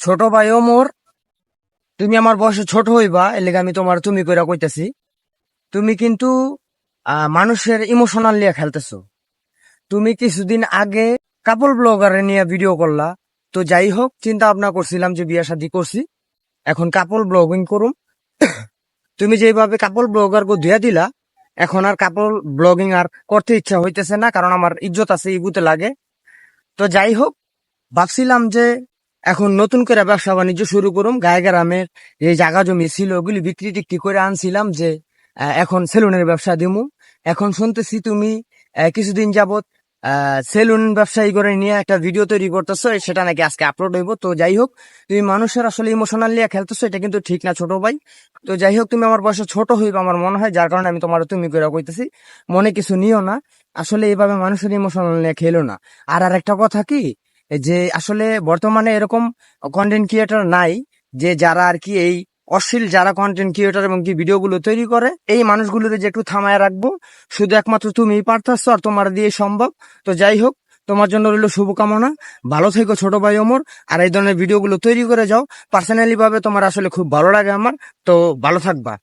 ছোট ভাইও মোর। তুমি আমার বয়সে ছোট হইবা, এর লেগে আমি তোমার তুমি কইরা কইতাছি। তুমি কিন্তু মানুষের ইমোশনাল নিয়ে খেলতেছো। তুমি কিছুদিন আগে কাপল ব্লগারে নিয়ে ভিডিও করলা। তো যাই হোক, চিন্তা ভাবনা করছিলাম যে বিয়ে শাদী করছি। এখন কাপল ব্লগিং করুম। তুমি যেভাবে কাপল ব্লগার গো ধুয়া দিলা, এখন আর কাপল ব্লগিং আর করতে ইচ্ছা হইতেছে না, কারণ আমার ইজ্জত আছে ইগুতে লাগে। তো যাই হোক, ভাবছিলাম যে এখন নতুন করে ব্যবসা বাণিজ্য শুরু করুম। গায়ে গ্রামের যে জায়গা জমি ছিল, ওগুলি বিক্রি টিক্রি করে আনছিলাম যে এখন সেলুনের ব্যবসা দিমু। এখন শুনতেছি তুমি কিছুদিন যাবত সেলুন ব্যবসায়ী করে নিয়ে একটা ভিডিও তৈরি করতেছো, সেটা নাকি আজকে আপলোড হইব। তো যাই হোক, তুমি মানুষের আসলে ইমোশনাল নিয়ে খেলতেছো, এটা কিন্তু ঠিক না ছোট ভাই। তো যাই হোক, তুমি আমার বয়সে ছোট হইবে আমার মনে হয়, যার কারণে আমি তোমার তুমি করে কইতেছি, মনে কিছু নিও না। আসলে এইভাবে মানুষের ইমোশনাল নিয়ে খেলো না। আর আর একটা কথা কি যে আসলে বর্তমানে এরকম কন্টেন্ট ক্রিয়েটর নাই, যে যারা আর কি এই অশ্লীল যারা কন্টেন্ট ক্রিয়েটর এবং কি ভিডিওগুলো তৈরি করে, এই মানুষগুলোতে যে একটু থামায় রাখব, শুধু একমাত্র তুমিই পারতাছো আর তোমার দিয়ে সম্ভব। তো যাই হোক, তোমার জন্য রইল শুভকামনা। ভালো থেকো ছোট ভাই ওমর, আর এই ধরনের ভিডিওগুলো তৈরি করে যাও। পার্সোনালি ভাবে তোমার আসলে খুব ভালো লাগে আমার, তো ভালো থাকবা।